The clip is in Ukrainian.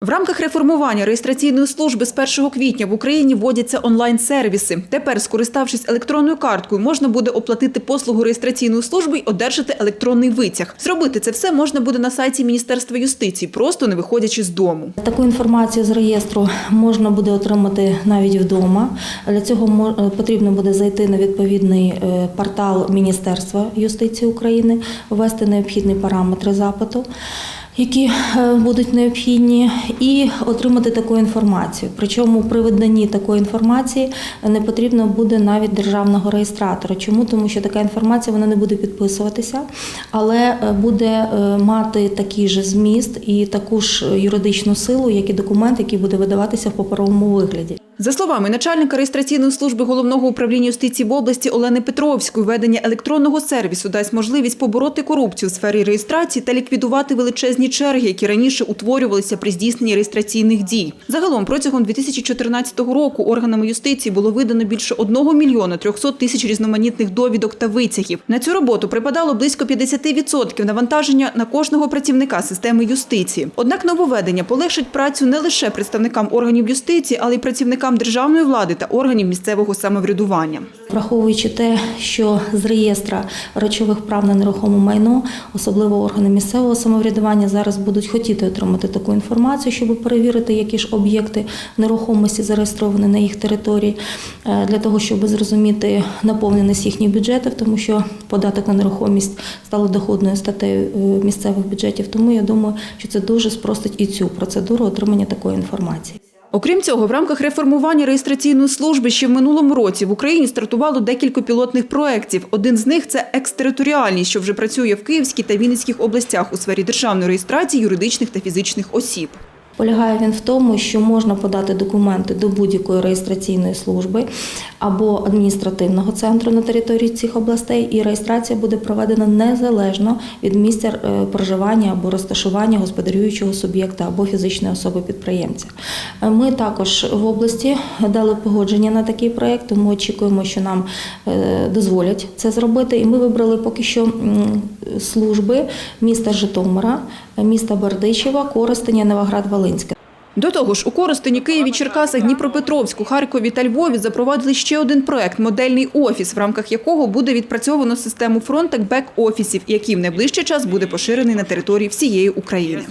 В рамках реформування реєстраційної служби з 1 квітня в Україні вводяться онлайн-сервіси. Тепер, скориставшись електронною карткою, можна буде оплатити послугу реєстраційної служби і одержати електронний витяг. Зробити це все можна буде на сайті Міністерства юстиції, просто не виходячи з дому. Таку інформацію з реєстру можна буде отримати навіть вдома. Для цього е, потрібно буде зайти на відповідний е, портал Міністерства юстиції України, ввести необхідні параметри запиту. Які е, будуть необхідні, і отримати таку інформацію. Причому при виданні такої інформації не потрібно буде навіть державного реєстратора. Чому? Тому що така інформація вона не буде підписуватися, але е, буде е, мати такий же зміст і таку ж юридичну силу, як і документ, який буде видаватися в паперовому вигляді. За словами начальника реєстраційної служби головного управління юстиції в області Олени Петровської, введення електронного сервісу дасть можливість побороти корупцію в сфері реєстрації та ліквідувати величезні черги, які раніше утворювалися при здійсненні реєстраційних дій. Загалом протягом 2014 року органами юстиції було видано більше 1 мільйона 300 тисяч різноманітних довідок та витягів. На цю роботу припадало близько 50% навантаження на кожного працівника системи юстиції. Однак нововведення полегшить працю не лише представникам органів юстиції, але й працівникам державної влади та органів місцевого самоврядування. Враховуючи те, що з реєстра речових прав на нерухоме майно, особливо органи місцевого самоврядування, зараз будуть хотіти отримати таку інформацію, щоб перевірити, які ж об'єкти нерухомості зареєстровані на їх території, е, для того, щоб зрозуміти наповненість їхніх бюджетів, тому що податок на нерухомість стало доходною статтею е, місцевих бюджетів. Тому я думаю, що це дуже спростить і цю процедуру отримання такої інформації. Окрім цього, в рамках реформування реєстраційної служби ще в минулому році в Україні стартувало декілька пілотних проєктів. Один з них це екстериторіальний, що вже працює в Київській та Вінницьких областях у сфері державної реєстрації юридичних та фізичних осіб. Полягає він в тому, що можна подати документи до будь-якої реєстраційної служби або адміністративного центру на території цих областей, і реєстрація буде проведена незалежно від місця е, проживання або розташування господарюючого суб'єкта або фізичної особи підприємця. Е, Ми також в області дали погодження на такий проєкт, тому очікуємо, що нам е, дозволять це зробити. І ми вибрали поки що служби міста Житомира, міста Бердичева, Коростеня, Новоград, Волинське. До того ж, у Коростені, Києві, Черкасах, Дніпропетровську, Харкові та Львові запровадили ще один проект модельний офіс, в рамках якого буде відпрацьовано систему фронтек бек офісів, який в найближчий час буде поширений на території всієї України.